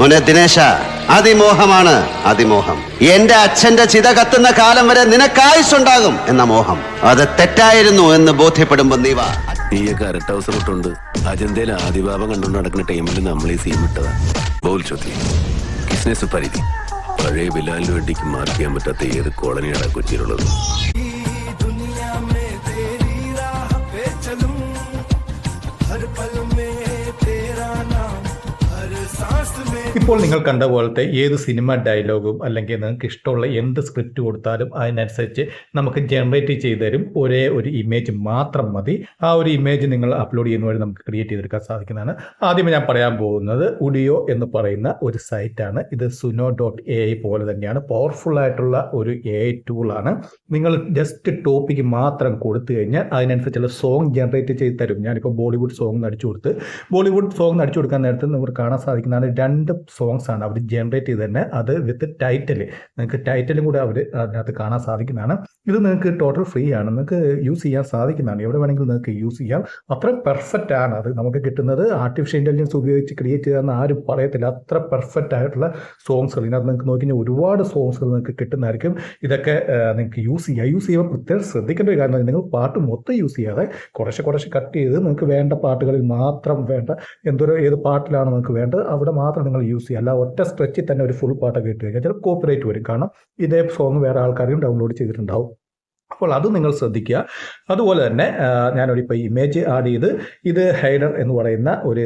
മോനെ ദിനേശ അതിമോഹമാണ് അതിമോഹം. എന്റെ അച്ഛന്റെ ചിത കത്തുന്ന കാലം വരെ നിനക്കായുസുണ്ടാകും എന്ന മോഹം. അത് തെറ്റായിരുന്നു എന്ന് ബോധ്യപ്പെടുമ്പോ നീ വാ. നീയൊക്കെ അരട്ട ഹൗസ് ഇട്ടുണ്ട് അജന്തയിൽ ആദിഭാവം കണ്ടുകൊണ്ട് നടക്കുന്ന ടൈമിൽ നമ്മൾ ഈ സീൻ ബോൾ ചോദ്യം. ബിസിനസ് പരിധി പഴയ ബിലാലിന് വേണ്ടിക്ക് മാർക്ക് ചെയ്യാൻ പറ്റാത്ത ഏത് കോളനിയാണ് കൊച്ചിയിലുള്ളത് ഇപ്പോൾ നിങ്ങൾ കണ്ട പോലത്തെ ഏത് സിനിമ ഡയലോഗും അല്ലെങ്കിൽ നിങ്ങൾക്ക് ഇഷ്ടമുള്ള എന്ത് സ്ക്രിപ്റ്റ് കൊടുത്താലും അതിനനുസരിച്ച് നമുക്ക് ജനറേറ്റ് ചെയ്ത് തരും ഒരേ ഒരു ഇമേജ് മാത്രം മതി. ആ ഒരു ഇമേജ് നിങ്ങൾ അപ്ലോഡ് ചെയ്യുന്ന വഴി നമുക്ക് ക്രിയേറ്റ് ചെയ്തെടുക്കാൻ സാധിക്കുന്നതാണ്. ആദ്യമേ ഞാൻ പറയാൻ പോകുന്നത് ഉഡിയോ എന്ന് പറയുന്ന ഒരു സൈറ്റാണ് ഇത് സുനോ ഡോട്ട് എ ഐ പോലെ തന്നെയാണ്. പവർഫുൾ ആയിട്ടുള്ള ഒരു എ ഐ ടൂളാണ് നിങ്ങൾ ജസ്റ്റ് ടോപ്പിക്ക് മാത്രം കൊടുത്തു കഴിഞ്ഞാൽ അതിനനുസരിച്ചുള്ള സോങ് ജനറേറ്റ് ചെയ്ത് തരും. ഞാനിപ്പോൾ ബോളിവുഡ് സോങ് അടിച്ചു കൊടുത്ത്. ബോളിവുഡ് സോങ് അടിച്ചു കൊടുക്കാൻ നേരത്ത് നമുക്ക് കാണാൻ സാധിക്കുന്നതാണ് രണ്ട് സോങ്സ് ആണ് അവർ ജനറേറ്റ് ചെയ്ത് തന്നെ അത് വിത്ത് ടൈറ്റിൽ നിങ്ങൾക്ക് ടൈറ്റിലും കൂടെ അവർ അതിനകത്ത് കാണാൻ സാധിക്കുന്നതാണ്. ഇത് നിങ്ങൾക്ക് ടോട്ടൽ ഫ്രീ ആണ്. നിങ്ങൾക്ക് യൂസ് ചെയ്യാൻ സാധിക്കുന്നതാണ്. എവിടെ വേണമെങ്കിലും നിങ്ങൾക്ക് യൂസ് ചെയ്യാം. അത്ര പെർഫെക്റ്റ് ആണ് അത് നമുക്ക് കിട്ടുന്നത്. ആർട്ടിഫിഷ്യൽ ഇന്റലിജൻസ് ഉപയോഗിച്ച് ക്രിയേറ്റ് ചെയ്യാമെന്ന് ആരും പറയത്തില്ല. അത്ര പെർഫെക്റ്റ് ആയിട്ടുള്ള സോങ്സുകൾ ഇതിനകത്ത് നിങ്ങൾക്ക് നോക്കി ഒരുപാട് സോങ്സുകൾ നിങ്ങൾക്ക് കിട്ടുന്നതായിരിക്കും. ഇതൊക്കെ നിങ്ങൾക്ക് യൂസ് ചെയ്യാം. യൂസ് ചെയ്യുമ്പോൾ പ്രത്യേകം ശ്രദ്ധിക്കേണ്ട ഒരു കാരണം നിങ്ങൾ പാട്ട് മൊത്തം യൂസ് ചെയ്യാതെ കുറച്ച് കുറച്ച് കട്ട് ചെയ്ത് നിങ്ങൾക്ക് വേണ്ട പാട്ടുകളിൽ മാത്രം വേണ്ട എന്തോരോ ഏത് പാട്ടിലാണ് നിങ്ങൾക്ക് വേണ്ടത് അവിടെ മാത്രം നിങ്ങൾ യൂസ് ചെയ്യുക അല്ല ഒറ്റ സ്ട്രെച്ചിൽ തന്നെ ഒരു ഫുൾ പാട്ട് കേട്ട് കഴിഞ്ഞാൽ ചില കോപ്പറേറ്റ് വരും. കാരണം ഇതേ സോങ് വേറെ ആൾക്കാരും ഡൗൺലോഡ് ചെയ്തിട്ടുണ്ടാവും. അപ്പോൾ അത് നിങ്ങൾ ശ്രദ്ധിക്കുക. അതുപോലെ തന്നെ ഞാനൊരിപ്പോൾ ഞാനൊരു ഇമേജ് ആഡ് ചെയ്ത് ഇത് ഹൈഡർ എന്ന് പറയുന്ന ഒരു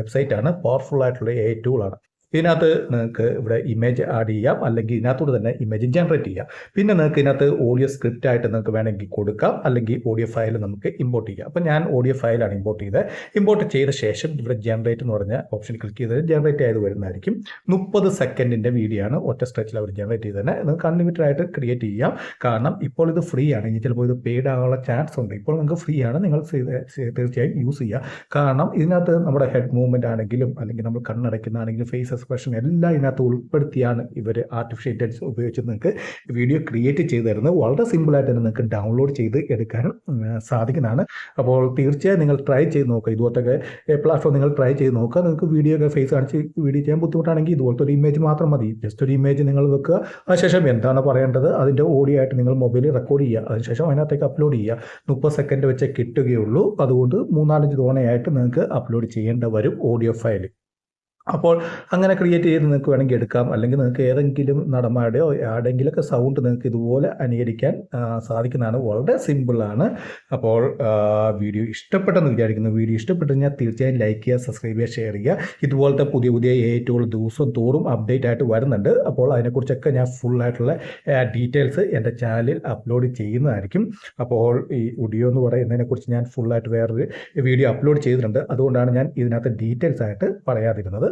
വെബ്സൈറ്റ് ആണ്. പവർഫുൾ ആയിട്ടുള്ള എ ടൂളാണ് ഇതിനകത്ത് നിങ്ങൾക്ക് ഇവിടെ ഇമേജ് ആഡ് ചെയ്യാം. അല്ലെങ്കിൽ ഇതിനകത്തോട് തന്നെ ഇമേജ് ജനറേറ്റ് ചെയ്യാം. പിന്നെ നിങ്ങൾക്ക് ഇതിനകത്ത് ഓഡിയോ സ്ക്രിപ്റ്റ് ആയിട്ട് നിങ്ങൾക്ക് വേണമെങ്കിൽ കൊടുക്കാം. അല്ലെങ്കിൽ ഓഡിയോ ഫയൽ നമുക്ക് ഇമ്പോർട്ട് ചെയ്യാം. അപ്പോൾ ഞാൻ ഓഡിയോ ഫയലാണ് ഇമ്പോർട്ട് ചെയ്തത്. ഇമ്പോർട്ട് ചെയ്ത ശേഷം ഇവിടെ ജനറേറ്റ് എന്ന് പറഞ്ഞ ഓപ്ഷൻ ക്ലിക്ക് ചെയ്ത് ജനറേറ്റ് ആയത് വരുന്നതായിരിക്കും. മുപ്പത് സെക്കൻഡിന്റെ വീഡിയോ ആണ് ഒറ്റ സ്ട്രെച്ചിൽ അവർ ജനറേറ്റ് ചെയ്ത് തന്നെ. നിങ്ങൾക്ക് അൺലിമിറ്റഡ് ആയിട്ട് ക്രിയേറ്റ് ചെയ്യാം. കാരണം ഇപ്പോൾ ഇത് ഫ്രീ ആണ്. ഇനി ചിലപ്പോൾ ഇത് പെയ്ഡ് ആകാനുള്ള ചാൻസ് ഉണ്ട്. ഇപ്പോൾ നിങ്ങൾക്ക് ഫ്രീ ആണ്. നിങ്ങൾ തീർച്ചയായും യൂസ് ചെയ്യുക കാരണം ഇതിനകത്ത് നമ്മുടെ ഹെഡ് മൂവ്മെന്റ് ആണെങ്കിലും അല്ലെങ്കിൽ നമ്മൾ കണ്ണടയ്ക്കുന്നതാണെങ്കിലും ഫേസ് എക്സ്പ്രഷൻ എല്ലാം ഇതിനകത്ത് ഉൾപ്പെടുത്തിയാണ് ഇവർ ആർട്ടിഫിഷ്യൽ ഇന്റലിജൻസ് ഉപയോഗിച്ച് നിങ്ങൾക്ക് വീഡിയോ ക്രിയേറ്റ് ചെയ്ത് തരുന്നത്. വളരെ സിമ്പിളായിട്ട് തന്നെ നിങ്ങൾക്ക് ഡൗൺലോഡ് ചെയ്ത് എടുക്കാനും സാധിക്കുന്നതാണ്. അപ്പോൾ തീർച്ചയായും നിങ്ങൾ ട്രൈ ചെയ്ത് നോക്കുക. ഇതുപോലത്തെ പ്ലാറ്റ്ഫോം നിങ്ങൾ ട്രൈ ചെയ്ത് നോക്കുക. നിങ്ങൾക്ക് വീഡിയോ ഒക്കെ ഫേസ് കാണിച്ച് വീഡിയോ ചെയ്യാൻ ബുദ്ധിമുട്ടാണെങ്കിൽ ഇതുപോലത്തെ ഒരു ഇമേജ് മാത്രം മതി. ജസ്റ്റ് ഒരു ഇമേജ് നിങ്ങൾ വെക്കുക. അതിനുശേഷം എന്താണ് പറയേണ്ടത്? അതിന്റെ ഓഡിയോ ആയിട്ട് നിങ്ങൾ മൊബൈലിൽ റെക്കോർഡ് ചെയ്യുക. അതിനുശേഷം അതിനകത്തേക്ക് അപ്ലോഡ് ചെയ്യുക. മുപ്പത് സെക്കൻഡ് വെച്ച് കിട്ടുകയുള്ളൂ. അതുകൊണ്ട് മൂന്നാലഞ്ച് തവണയായിട്ട് നിങ്ങൾക്ക് അപ്ലോഡ് ചെയ്യേണ്ട വരും ഓഡിയോ ഫയൽ അപ്പോൾ അങ്ങനെ ക്രിയേറ്റ് ചെയ്ത് നിങ്ങൾക്ക് വേണമെങ്കിൽ എടുക്കാം. അല്ലെങ്കിൽ നിങ്ങൾക്ക് ഏതെങ്കിലും നടന്മാരുടെയോ ആടെങ്കിലൊക്കെ സൗണ്ട് നിങ്ങൾക്ക് ഇതുപോലെ അനുകരിക്കാൻ സാധിക്കുന്നതാണ്. വളരെ സിമ്പിളാണ് അപ്പോൾ വീഡിയോ ഇഷ്ടപ്പെട്ടെന്ന് വിചാരിക്കുന്നു. വീഡിയോ ഇഷ്ടപ്പെട്ടു കഴിഞ്ഞാൽ തീർച്ചയായും ലൈക്ക് ചെയ്യുക സബ്സ്ക്രൈബ് ചെയ്യുക ഷെയർ ചെയ്യുക. ഇതുപോലത്തെ പുതിയ പുതിയ ഏറ്റവും ദിവസം തോറും അപ്ഡേറ്റ് ആയിട്ട് വരുന്നുണ്ട്. അപ്പോൾ അതിനെക്കുറിച്ചൊക്കെ ഞാൻ ഫുൾ ആയിട്ടുള്ള ഡീറ്റെയിൽസ് എന്റെ ചാനലിൽ അപ്ലോഡ് ചെയ്യുന്നതായിരിക്കും. അപ്പോൾ ഈ ഒഡിയോ എന്ന് പറയുന്നതിനെക്കുറിച്ച് ഞാൻ ഫുള്ളായിട്ട് വേറൊരു വീഡിയോ അപ്ലോഡ് ചെയ്തിട്ടുണ്ട്. അതുകൊണ്ടാണ് ഞാൻ ഇതിനകത്ത് ഡീറ്റെയിൽസ് ആയിട്ട് പറയാതിരുന്നത്.